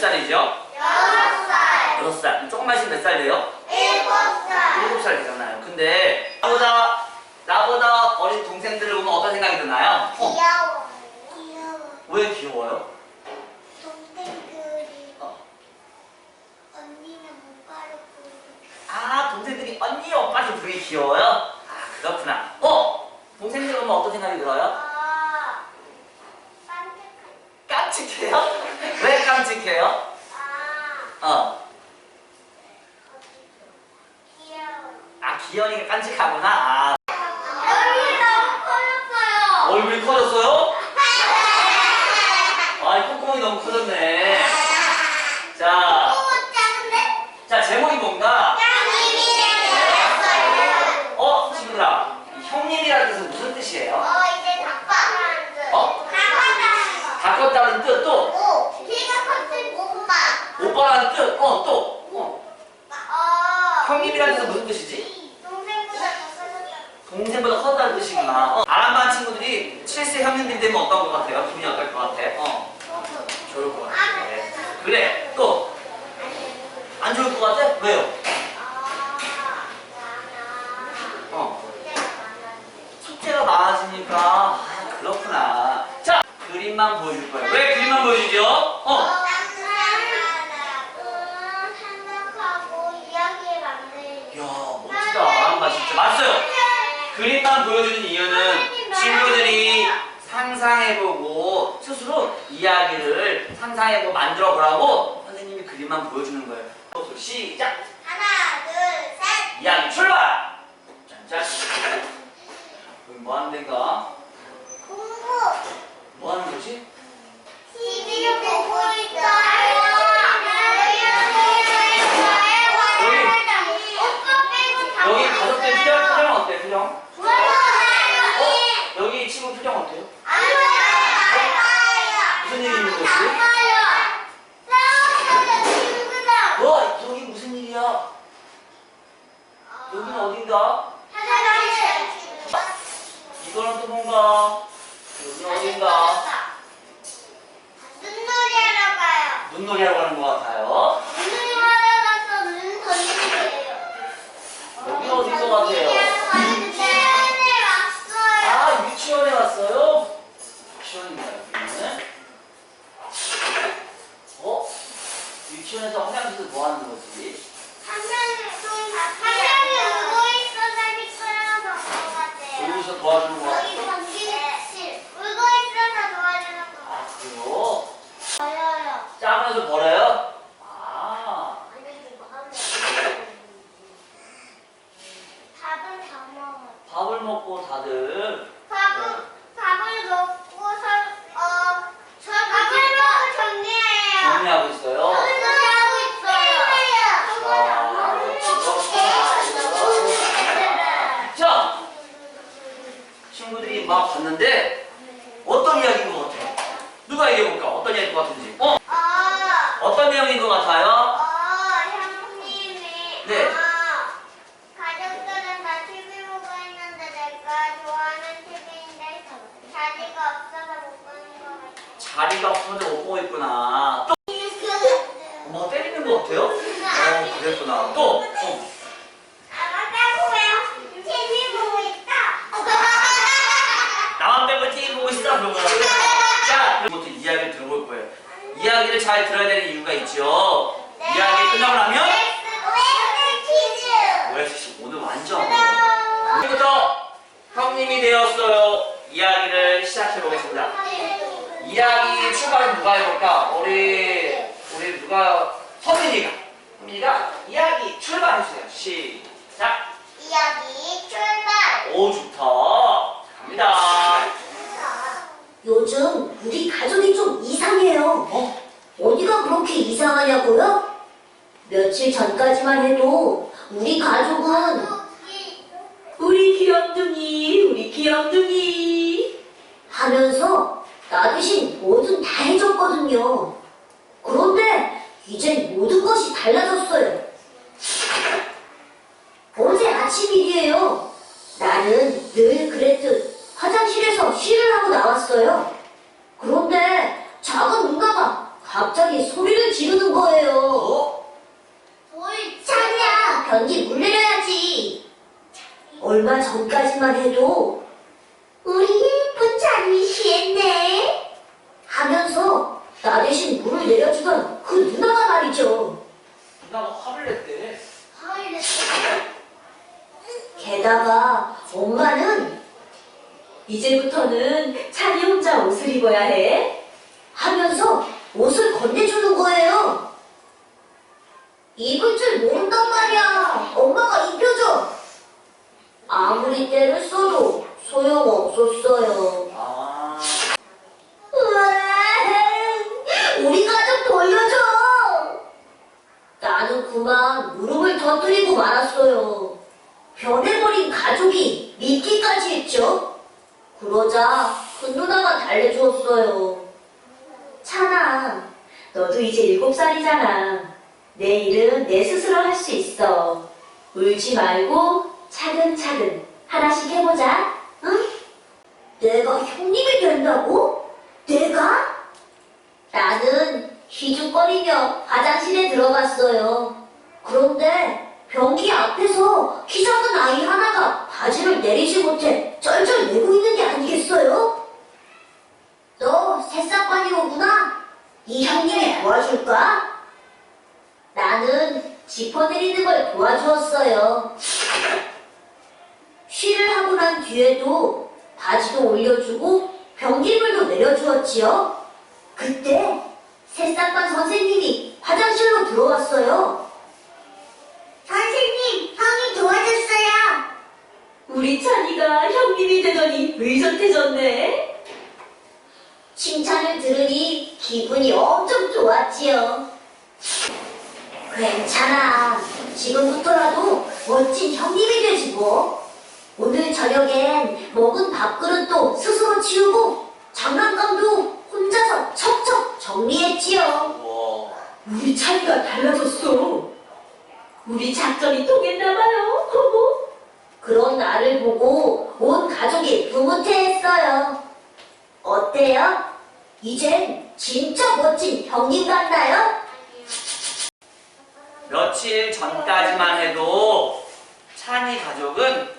살이죠? 여섯 살, 여섯 살. 조금만 있으면 몇 살 돼요? 일곱 살, 일곱 살 되잖아요. 근데 나보다 나보다 어린 동생들을 보면 어떤 생각이 드나요? 어, 귀여워. 귀여워. 왜 귀여워요? 동생들이 어. 언니는 못 가르고 아 동생들이 언니 오빠한테 부르기 귀여워요? 아 그렇구나. 어 동생들 보면 어떤 생각이 들어요? 아, 깜찍한. 깜찍해요? 왜 깜찍해요? 아, 어. 귀여워. 아 기현이가 깜찍하구나. 아, 얼굴이 너무 커졌어요. 얼굴이 커졌어요? 아 콧구멍이 너무 커졌네. 자, 너무 작은데? 자 제목이 뭔가? 형님이랑 어 친구들아 이 형님이라는 뜻은 무슨 뜻이에요? 어, 이제 닭바라는 뜻. 어? 닭바라는 거. 바꿨다는 뜻또 오, 키가 컸을 오빠. 오빠라는 뜻 어 또 어. 어. 형님이라는 뜻은 무슨 뜻이지? 동생보다 더 커졌다. 동생보다 컸다는 뜻이구나. 어. 아람반 친구들이 7세 형님들이 되면 어떤 것 같아요? 기분이 어떨 것 같아? 어 좋을 것 같아. 그래 또 안 좋을 것 같아? 왜요? 어. 숙제가 많아지니까 아, 그렇구나. 자 그림만 보여줄 거예요. 왜 그림만 보여주죠? 어. 이야 멋지다. 아람반 진짜 맞어요. 그림만 보여주는 이유는 친구들이 상상해보고 스스로 이야기를 상상해보고 만들어 보라고 선생님이 그림만 보여주는 거예요. 시작! 이야기 출발! 짠짠! 여기 뭐 하는 데인가? 뭐 하는 거지? 여기 가족들 표정, 표정 어때? 표정? 여기 친구 표정 어때요? 무슨 일이 있는 거지? 뭐? 여기 무슨 일이야? 여기는 어딘가? 이거는 또 뭔가? 여기는 어딘가? 눈놀이 하러 가요. 눈놀이 하러 가는 것 같아요. 눈놀이 하러 가서 눈 던지세요. 여기 어딘 것 같아요? 유치원에 왔어요. 아, 유치원에 왔어요? 유치원입니다, 여기는. 어? 유치원에서 뭐 하는 거지? 한 명이 울고 있어서 미끄러워서 것 같아요. 여기서 도와주는 거 여기 같아요? 전기실 울고 있어서 도와주는 거 아, 그래요? 짜면서 버려요? 아, 밥은 다 먹어요. 밥을 먹고 다들. 밥은 밥을 먹고서 어 밥을 먹고 정리해요. 정리하고 있어요. 정리하고 있어요. 자, 친구들이 막 봤는데 어떤 이야기인 것 같아요? 누가 얘기해볼까? 어떤 이야기인 것 같은지. 어? 어. 어떤 내용인 것 같아요? 어, 형님이 네. 어, 가족들은 다 TV 보고 있는데 내가 좋아하는 TV인데 자리가 없어서 못 보는 것 같아. 자리가 없어서 못 보고 있구나. 또, 뭐 때리는 것 같아요? 어, 그랬구나. 또, 어. 아마 빼고 왜요? TV 보고 있다. 나만 빼고 TV 보고 있어? 그런 거 자, 그부터 이야기를 들어볼 거예요. 이야기를 잘 들어야 되는 이유가 있죠. 이야기 끝나고 나면 왜 퀴즈? OX 오늘 완전 지금부터 형님이 되었어요. 이야기를 시작해 보겠습니다. 이야기 해볼까? 우리 우리 누가 서민이가 서민이가 이야기 출발해주세요. 시작. 이야기 출발. 오 좋다. 갑니다. 요즘 우리 가족이 좀 이상해요. 어? 어디가 그렇게 이상하냐고요? 며칠 전까지만 해도 우리 가족은 우리 귀염둥이, 우리 귀염둥이 하면서 나 대신 거군요. 그런데 이제 모든 것이 달라졌어요. 어제 아침 일이에요. 나는 늘 그랬듯 화장실에서 쉬를 하고 나왔어요. 그런데 작은 누가가 갑자기 소리를 지르는 거예요. 어? 뭘 자냐? 변기 물 내려야지. 얼마 전까지만 해도 우리 예쁜 자리 시했네 하면서 나 대신 물을 내려주던 그 누나가 말이죠. 누나가 화를 냈대. 게다가 엄마는 이제부터는 찬이 혼자 옷을 입어야 해 하면서 옷을 건네주는 거예요. 입을 줄 모른단 말이야. 엄마가 입혀줘. 아무리 때를 써도 소용없었어요. 아, 으아, 우리 가족 돌려줘. 나는 그만 무릎을 터뜨리고 말았어요. 변해버린 가족이 믿기까지 했죠. 그러자 큰 누나가 달래주었어요. 찬아, 너도 이제 일곱 살이잖아. 내 일은 내 스스로 할 수 있어. 울지 말고 차근차근 하나씩 해보자. 응? 내가 형님이 된다고? 내가? 나는 희죽거리며 화장실에 들어갔어요. 그런데 변기 앞에서 키 작은 아이 하나가 바지를 내리지 못해 쩔쩔 매고 있는 게 아니겠어요? 너 새싹반이 오구나? 이 형님이 도와줄까? 나는 지퍼 내리는 걸 도와주었어요. 쉬를 하고 난 뒤에도 바지도 올려주고 변기물도 내려주었지요. 그때 새싹반 선생님이 화장실로 들어왔어요. 선생님, 형이 도와줬어요. 우리 찬이가 형님이 되더니 의젓해졌네. 칭찬을 들으니 기분이 엄청 좋았지요. 괜찮아. 지금부터라도 멋진 형님이 되지 뭐. 오늘 저녁엔 먹은 밥그릇도 스스로 치우고 장난감도 혼자서 척척 정리했지요. 우리 차이가 달라졌어. 우리 작전이 통했나봐요. 그런 나를 보고 온 가족이 흐뭇해했어요. 어때요? 이젠 진짜 멋진 형님 같나요? 며칠 전까지만 해도 찬이 가족은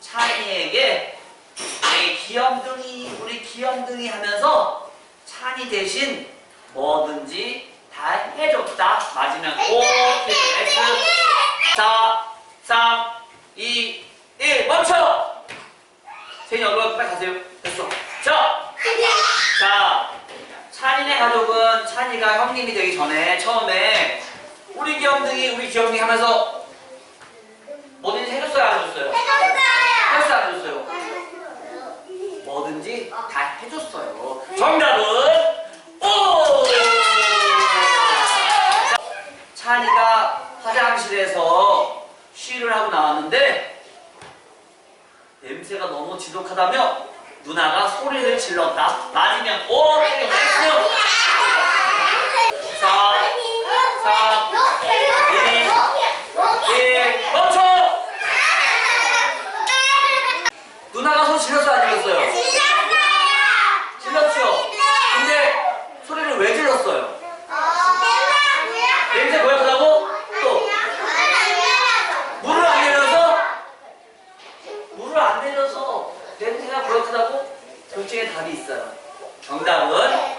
찬이에게 우리 귀염둥이, 우리 귀염둥이 하면서 찬이 대신 뭐든지 다 해줬다. 맞으면 O, X, 4, 3, 2, 1, 멈춰! 세인이 얼른 빨리 가세요. 됐어. 자, 자, 찬이네 가족은 찬이가 형님이 되기 전에 처음에 우리 귀염둥이, 우리 귀염둥이 하면서 뭐든지? 해줬어요, 안 해줬어요? 뭐든지 다 해줬어요. 정답은 오! 자, 찬이가 화장실에서 쉬를 하고 나왔는데 냄새가 너무 지독하다며 누나가 소리를 질렀다. 맞으면 오! X! 4, 3, 2, 1, 멈춰! 누나가 소리 질렀어요, 안 질렀어요? 질렀죠? 근데 소리를 왜 질렀어요? 냄새 고약하다고? 또 물을 안 내려서? 물을 안 내려서 냄새가 고약하다고? 둘 중에 답이 있어요. 정답은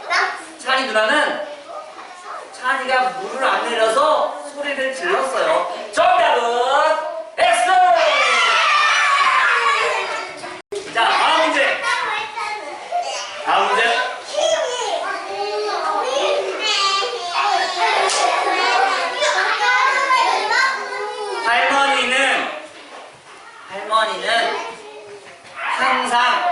찬이 누나는 찬이가 물을 안 내려서 소리를 질렀어요. 정답은 X! 자, 다음 문제. 다음 문제. 할머니는 할머니는 항상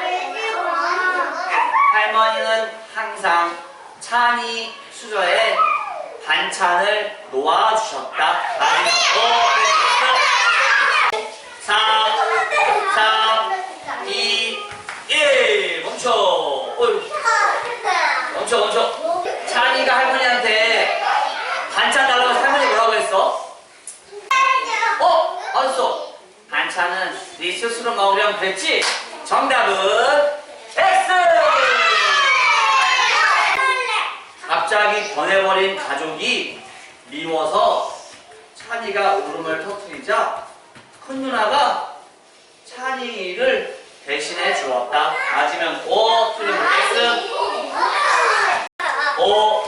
할머니는 항상 찬이 수저에 반찬을 놓아주셨다. 4, 3, 2, 1. 멈춰. 멈춰, 멈춰. 찬이가 할머니한테 반찬 달라고 할머니 뭐라고 했어? 어? 알았어. 반찬은 네 스스로 먹으려면 그랬지? 정답은 X! 갑자기 변해버린 가족이 미워서 찬이가 울음을 터뜨리자 큰 누나가 찬이를 대신해 주었다. 맞으면 O, 틀리면 X. 5,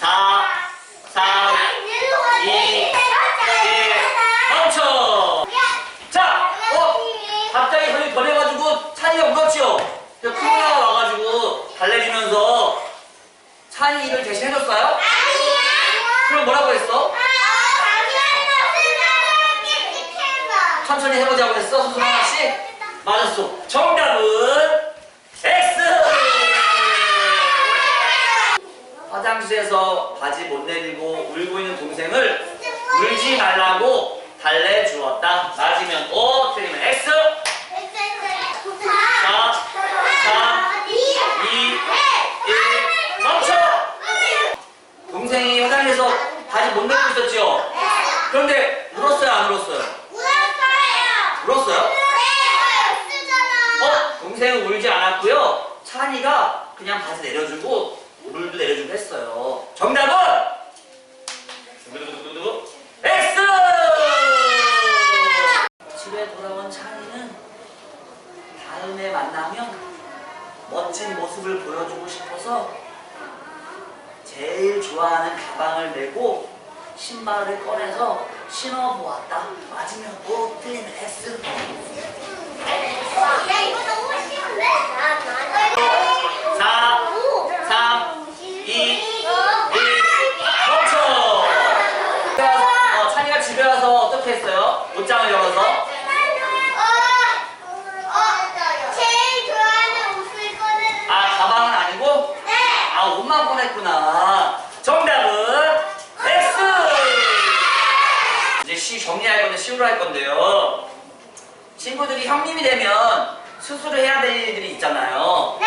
4, 3, 2, 1, 멈춰! 자, 어? 갑자기 손이 버려가지고 찬이가 울었지요? 큰 누나가 와가지고 달래주면서 찬이를 대신해줬어요? 그럼 뭐라고 했어? 천천히 해보자고 했어? 수수 하나씩? 맞았어. 정답은 X! 화장실에서 바지 못 내리고 울고 있는 동생을 울지 말라고 달래주었다. 맞으면 O, 틀리면 X. 4, 3, 2, 1, 멈춰! 동생이 화장실에서 바지 못 내리고 있었지요? 그런데 울었어요, 안 울었어요? 울었어요? 어? 동생은 울지 않았고요. 찬이가 그냥 바지 내려주고 물도 내려주고 했어요. 정답은 두구두구두구두구 X! 집에 돌아온 찬이는 다음에 만나면 멋진 모습을 보여주고 싶어서 제일 좋아하는 가방을 메고 신발을 꺼내서 신어보았다. 맞으면 O, 틀리면 S. 4, 3, 2, 1, 멈춰! 어, 찬이가 집에 와서 어떻게 했어요? 옷장을 열어서 제일 좋아하는 옷을 꺼내는 아 가방은 아니고 네. 아 옷만 꺼냈구나 정답은 X 이제 시 정리할 건데 시우로 할 건데요 친구들이 형님이 되면 스스로 해야 될 일들이 있잖아요 네.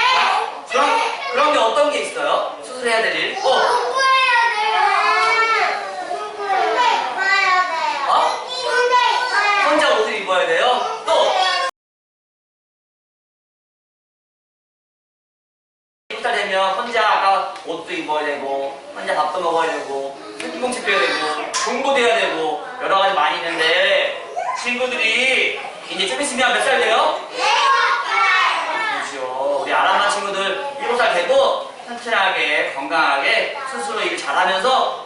그럼 그런 게 어떤 게 있어요? 스스로 해야 될 일? 어? 공부해야 돼요. 어? 혼자 옷을 입어야 돼요? 1살 되면 혼자 아까 옷도 입어야 되고 혼자 밥도 먹어야 되고 생기공책도 해야 되고 공부도 해야 되고 여러 가지 많이 있는데 친구들이 이제 좀 있으면 몇 살 돼요? 그렇죠. 우리 아람마 친구들 7살 되고 튼튼하게 건강하게 스스로 일 잘하면서